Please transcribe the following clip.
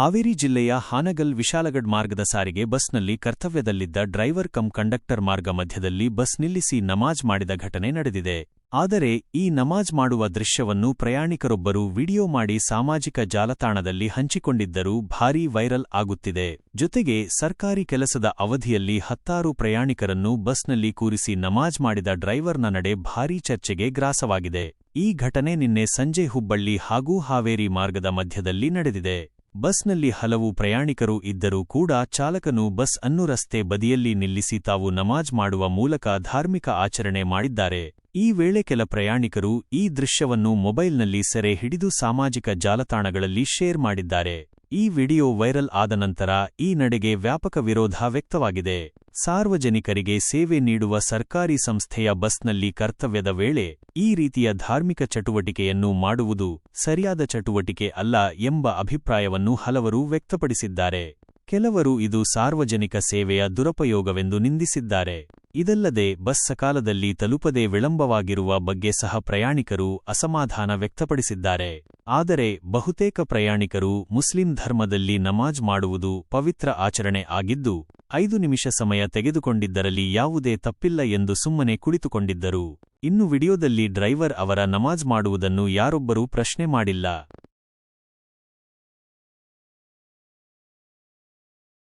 ಹಾವೇರಿ ಜಿಲ್ಲೆಯ ಹಾನಗಲ್ ವಿಶಾಲಗಡ್ ಮಾರ್ಗದ ಸಾರಿಗೆ ಬಸ್ನಲ್ಲಿ ಕರ್ತವ್ಯದಲ್ಲಿದ್ದ ಡ್ರೈವರ್ ಕಂ ಕಂಡಕ್ಟರ್ ಮಾರ್ಗ ಮಧ್ಯದಲ್ಲಿ ಬಸ್ ನಿಲ್ಲಿಸಿ ನಮಾಜ್ ಮಾಡಿದ ಘಟನೆ ನಡೆದಿದೆ. ಆದರೆ, ಈ ನಮಾಜ್ ಮಾಡುವ ದೃಶ್ಯವನ್ನು ಪ್ರಯಾಣಿಕರೊಬ್ಬರು ವಿಡಿಯೋ ಮಾಡಿ ಸಾಮಾಜಿಕ ಜಾಲತಾಣದಲ್ಲಿ ಹಂಚಿಕೊಂಡಿದ್ದರೂ ಭಾರೀ ವೈರಲ್ ಆಗುತ್ತಿದೆ. ಜೊತೆಗೆ, ಸರ್ಕಾರಿ ಕೆಲಸದ ಅವಧಿಯಲ್ಲಿ ಹತ್ತಾರು ಪ್ರಯಾಣಿಕರನ್ನು ಬಸ್ನಲ್ಲಿ ಕೂರಿಸಿ ನಮಾಜ್ ಮಾಡಿದ ಡ್ರೈವರ್ನ ನಡೆ ಭಾರೀ ಚರ್ಚೆಗೆ ಗ್ರಾಸವಾಗಿದೆ. ಈ ಘಟನೆ ನಿನ್ನೆ ಸಂಜೆ ಹುಬ್ಬಳ್ಳಿ ಹಾಗೂ ಹಾವೇರಿ ಮಾರ್ಗದ ಮಧ್ಯದಲ್ಲಿ ನಡೆದಿದೆ. ಬಸ್ನಲ್ಲಿ ಹಲವು ಪ್ರಯಾಣಿಕರು ಇದ್ದರೂ ಕೂಡ ಚಾಲಕನು ಬಸ್ ಅನ್ನು ರಸ್ತೆ ಬದಿಯಲ್ಲಿ ನಿಲ್ಲಿಸಿ ತಾವು ನಮಾಜ್ ಮಾಡುವ ಮೂಲಕ ಧಾರ್ಮಿಕ ಆಚರಣೆ ಮಾಡಿದ್ದಾರೆ. ಈ ವೇಳೆ ಕೆಲ ಪ್ರಯಾಣಿಕರು ಈ ದೃಶ್ಯವನ್ನು ಮೊಬೈಲ್ನಲ್ಲಿ ಸೆರೆ ಹಿಡಿದು ಸಾಮಾಜಿಕ ಜಾಲತಾಣಗಳಲ್ಲಿ ಶೇರ್ ಮಾಡಿದ್ದಾರೆ. ಈ ವಿಡಿಯೋ ವೈರಲ್ ಆದ ನಂತರ ಈ ನಡೆಗೆ ವ್ಯಾಪಕ ವಿರೋಧ ವ್ಯಕ್ತವಾಗಿದೆ. ಸಾರ್ವಜನಿಕರಿಗೆ ಸೇವೆ ನೀಡುವ ಸರ್ಕಾರಿ ಸಂಸ್ಥೆಯ ಬಸ್ನಲ್ಲಿ ಕರ್ತವ್ಯದ ವೇಳೆ ಈ ರೀತಿಯ ಧಾರ್ಮಿಕ ಚಟುವಟಿಕೆಯನ್ನು ಮಾಡುವುದು ಸರಿಯಾದ ಚಟುವಟಿಕೆ ಅಲ್ಲ ಎಂಬ ಅಭಿಪ್ರಾಯವನ್ನು ಹಲವರು ವ್ಯಕ್ತಪಡಿಸಿದ್ದಾರೆ. ಕೆಲವರು ಇದು ಸಾರ್ವಜನಿಕ ಸೇವೆಯ ದುರುಪಯೋಗವೆಂದು ನಿಂದಿಸಿದ್ದಾರೆ. ಇದಲ್ಲದೆ ಬಸ್ ಸಕಾಲದಲ್ಲಿ ತಲುಪದೆ ವಿಳಂಬವಾಗಿರುವ ಬಗ್ಗೆ ಸಹ ಪ್ರಯಾಣಿಕರು ಅಸಮಾಧಾನ ವ್ಯಕ್ತಪಡಿಸಿದ್ದಾರೆ. ಆದರೆ ಬಹುತೇಕ ಪ್ರಯಾಣಿಕರು ಮುಸ್ಲಿಂ ಧರ್ಮದಲ್ಲಿ ನಮಾಜ್ ಮಾಡುವುದು ಪವಿತ್ರ ಆಚರಣೆ ಆಗಿದ್ದು, ಐದು ನಿಮಿಷ ಸಮಯ ತೆಗೆದುಕೊಂಡಿದ್ದರಲ್ಲಿ ಯಾವುದೇ ತಪ್ಪಿಲ್ಲ ಎಂದು ಸುಮ್ಮನೆ ಕುಳಿತುಕೊಂಡಿದ್ದರು. ಇನ್ನು ವಿಡಿಯೋದಲ್ಲಿ ಡ್ರೈವರ್ ಅವರ ನಮಾಜ್ ಮಾಡುವುದನ್ನು ಯಾರೊಬ್ಬರೂ ಪ್ರಶ್ನೆ ಮಾಡಿಲ್ಲ.